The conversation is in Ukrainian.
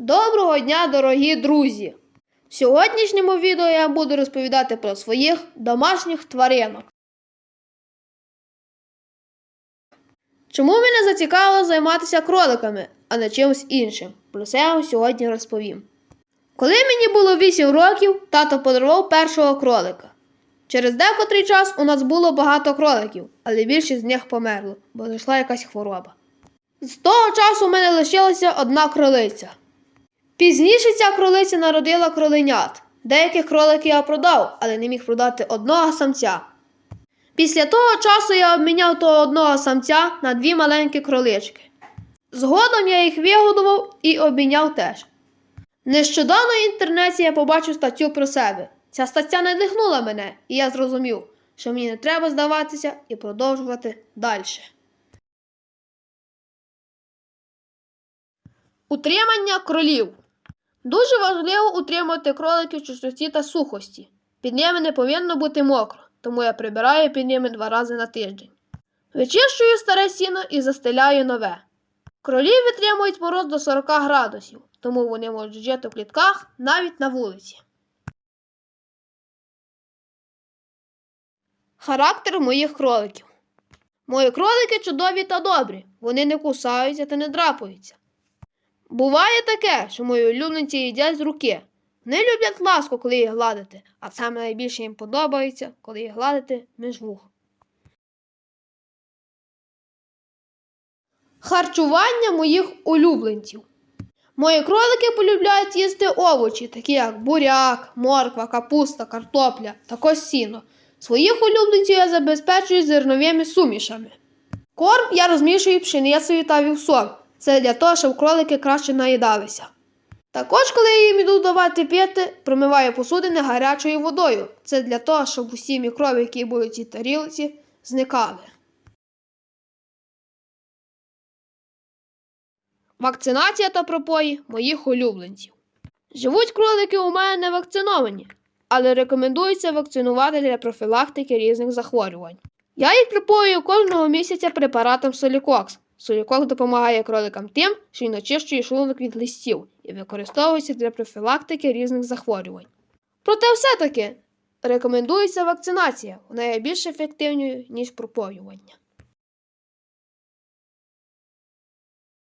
Доброго дня, дорогі друзі! В сьогоднішньому відео я буду розповідати про своїх домашніх тваринок. Чому мене зацікавило займатися кроликами, а не чимось іншим? Про це я вам сьогодні розповім. Коли мені було 8 років, тато подарував першого кролика. Через декотрий час у нас було багато кроликів, але більшість з них померло, бо зайшла якась хвороба. З того часу в мене лишилася одна кролиця. Пізніше ця кролиця народила кроленят. Деяких кроликів я продав, але не міг продати одного самця. Після того часу я обміняв того одного самця на дві маленькі кролички. Згодом я їх вигодував і обміняв теж. Нещодавно в інтернеті я побачив статтю про себе. Ця стаття надихнула мене, і я зрозумів, що мені не треба здаватися і продовжувати далі. Утримання кролів. Дуже важливо утримувати кроликів в чистоті та сухості. Під ними не повинно бути мокро, тому я прибираю під ними два рази на тиждень. Вичищую старе сіно і застеляю нове. Кролі витримують мороз до 40 градусів, тому вони можуть жити в клітках навіть на вулиці. Характер моїх кроликів. Мої кролики чудові та добрі. Вони не кусаються та не драпаються. Буває таке, що мої улюбленці їдять з руки. Вони люблять ласку, коли їх гладити, а саме найбільше їм подобається, коли їх гладити між вух. Харчування моїх улюбленців. Мої кролики полюбляють їсти овочі, такі як буряк, морква, капуста, картопля, також сіно. Своїх улюбленців я забезпечую зерновими сумішами. Корм я розмішую пшеницею та вівсом. Це для того, щоб кролики краще наїдалися. Також, коли я їм іду давати пити, промиваю посудини гарячою водою. Це для того, щоб усі мікроби, які були в цій тарілці, зникали. Вакцинація та пропої моїх улюбленців. Живуть кролики у мене не вакциновані, але рекомендується вакцинувати для профілактики різних захворювань. Я їх припоюю кожного місяця препаратом Солікокс. Солікокс допомагає кроликам тим, що й очищує шлунок від листів і використовується для профілактики різних захворювань. Проте все-таки рекомендується вакцинація, вона є більш ефективною, ніж пропоювання.